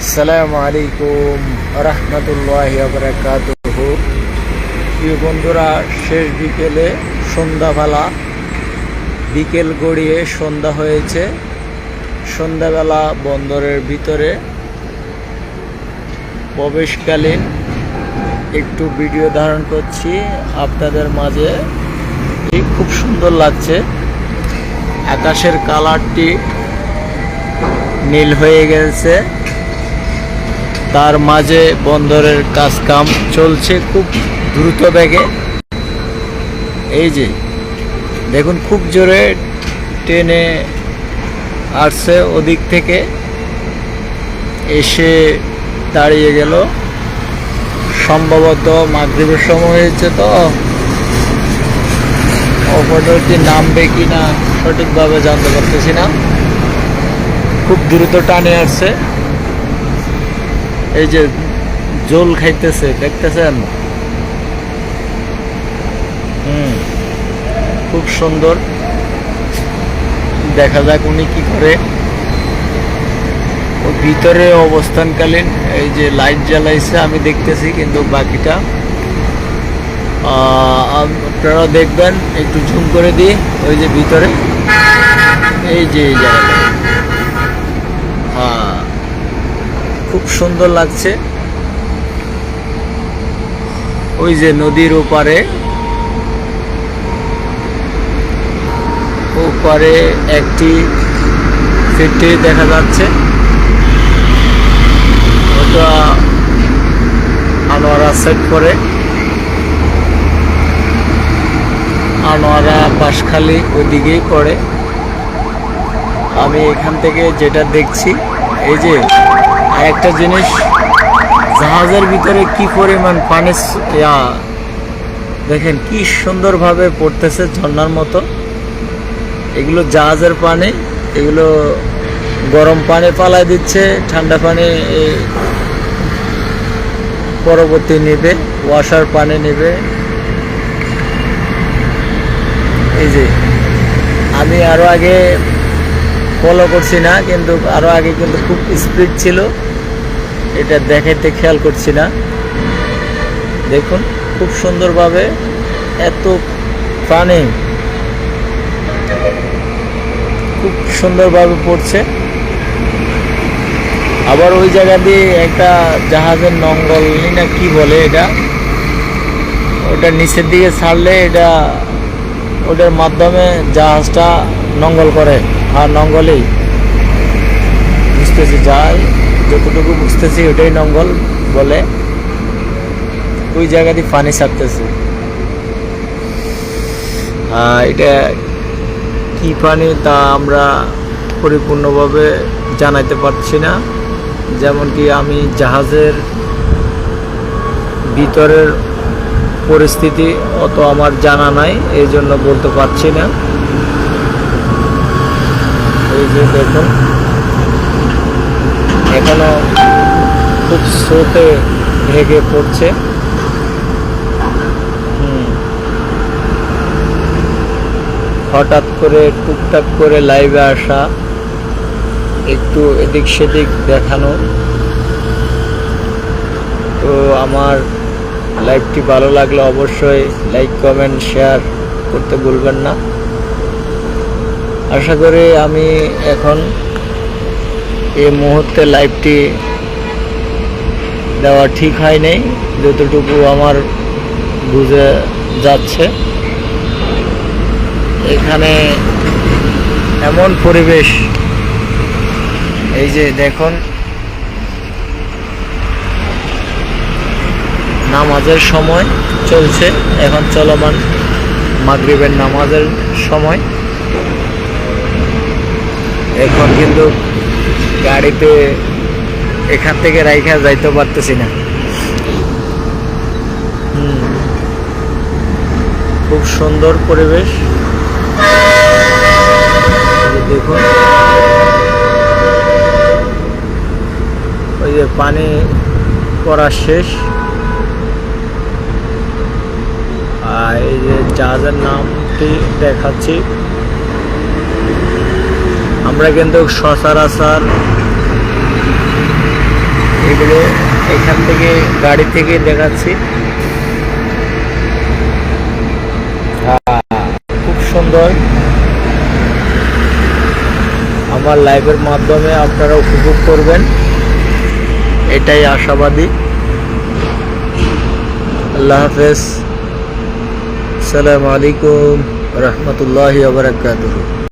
আসসালামু আলাইকুম রহমতুল্লাহ বরকাতুহ। প্রিয় বন্ধুরা, শেষ বিকেলে সন্ধ্যাবেলা, বিকেল গড়িয়ে সন্ধ্যা হয়েছে। সন্ধ্যাবেলা বন্দরের ভিতরে প্রবেশকালীন একটু ভিডিও ধারণ করছি। আপনাদের মাঝে খুব সুন্দর লাগছে। আকাশের কালারটি নীল হয়ে গেছে। তার মাঝে বন্দরের কাজ কাম চলছে খুব দ্রুত বেগে। এই যে, দেখুন খুব জোরে ট্রেনে আসছে ওদিক থেকে। এসে দাঁড়িয়ে গেল। সম্ভবত মাগরীবের সময় হয়েছে তো। অপরটি নামবে কি না সঠিকভাবে জানতে পারতেছি না। খুব দ্রুত টানে আসছে। এই যে জল খাইতেছে দেখতেছেন? হুম খুব সুন্দর। দেখা যাক উনি কি করে। ভিতরে অবস্থানকালীন এই যে লাইট জ্বালাইছে আমি দেখতেছি কিন্তু বাকিটা। আহ, আপনারাও দেখবেন একটু ঝুম করে দিই ওই যে ভিতরে। এই যে এই জায়গাটা হ্যাঁ খুব সুন্দর লাগছে। ওই যে নদীর ওপারে। ওপারে একটি ফ্যাক্টরি দেখা যাচ্ছে। ওটা আনোয়ারা সেট করে। আনোয়ারা বাঁশখালী ওদিকেই পড়ে আমি এখান থেকে যেটা দেখছি, এই যে আরেকটা জিনিস, জাহাজের ভিতরে কি পরিমাণ পানি দেখেন কি সুন্দরভাবে পড়তেছে ঝর্ণার মতো। এগুলো জাহাজের পানি, এগুলো গরম পানি পালায় দিচ্ছে, ঠান্ডা পানি পরবর্তী নেবে ওয়াশার পানি নেবে। এই যে, আমি আরও আগে ফলো করছি না, কিন্তু আরও আগে কিন্তু খুব স্পিড ছিল। এটা দেখাইতে খেয়াল করছি না। দেখুন, খুব সুন্দরভাবে এত পানি খুব সুন্দরভাবে পড়ছে। আবার ওই জায়গা দিয়ে একটা জাহাজের নঙ্গল না কি বলে এটা? ওটা নিচের দিকে ছাড়লে এটা, ওটার মাধ্যমে জাহাজটা নঙ্গল করে। আর নঙ্গলেই, বুঝতেছি, যাই। যতটুকু বুঝতেছি ওটাই নঙ্গল বলে। ওই জায়গা দিয়ে পানি ছাড়তেছে এটা কি পানি তা আমরা পরিপূর্ণভাবে জানাইতে পারছি না। যেমন কি আমি জাহাজের ভিতরের পরিস্থিতি অত আমার জানা নাই, এই জন্য বলতে পারছি না। এই যে দেখুন। এখনও খুব স্রোতে ভেগে পড়ছে। হঠাৎ করে টুকটাক করে লাইভে আসা, একটু এদিক সেদিক দেখানো। তো আমার লাইভটি ভালো লাগলে অবশ্যই লাইক, কমেন্ট, শেয়ার করতে ভুলবেন না। আশা করি আমি এখন এই মুহূর্তে লাইভটি দেওয়া ঠিক হয় নাই যতটুকু আমার বুঝে যাচ্ছে। এখানে এমন পরিবেশ, এই যে দেখুন, নামাজের সময় চলছে, এখন চলমান মাগরিবের নামাজের সময়। এখন কিন্তু গাড়িতে এখান থেকে রাইখা যাইতে পারতেছি না। খুব সুন্দর পরিবেশ। দেখুন। ওই যে পানি পড়া শেষ। আর এই যে জাহাজের নামটি দেখাচ্ছি। আমরা কিন্তু সচরাচর এগুলো এখান থেকে গাড়ি থেকে দেখাচ্ছি। খুব সুন্দর। আমার লাইভের মাধ্যমে আপনারা উপভোগ করবেন। এটাই আশাবাদী। আল্লাহ হাফেজ। আসসালামু আলাইকুম রহমতুল্লাহ বারাকাতুহু।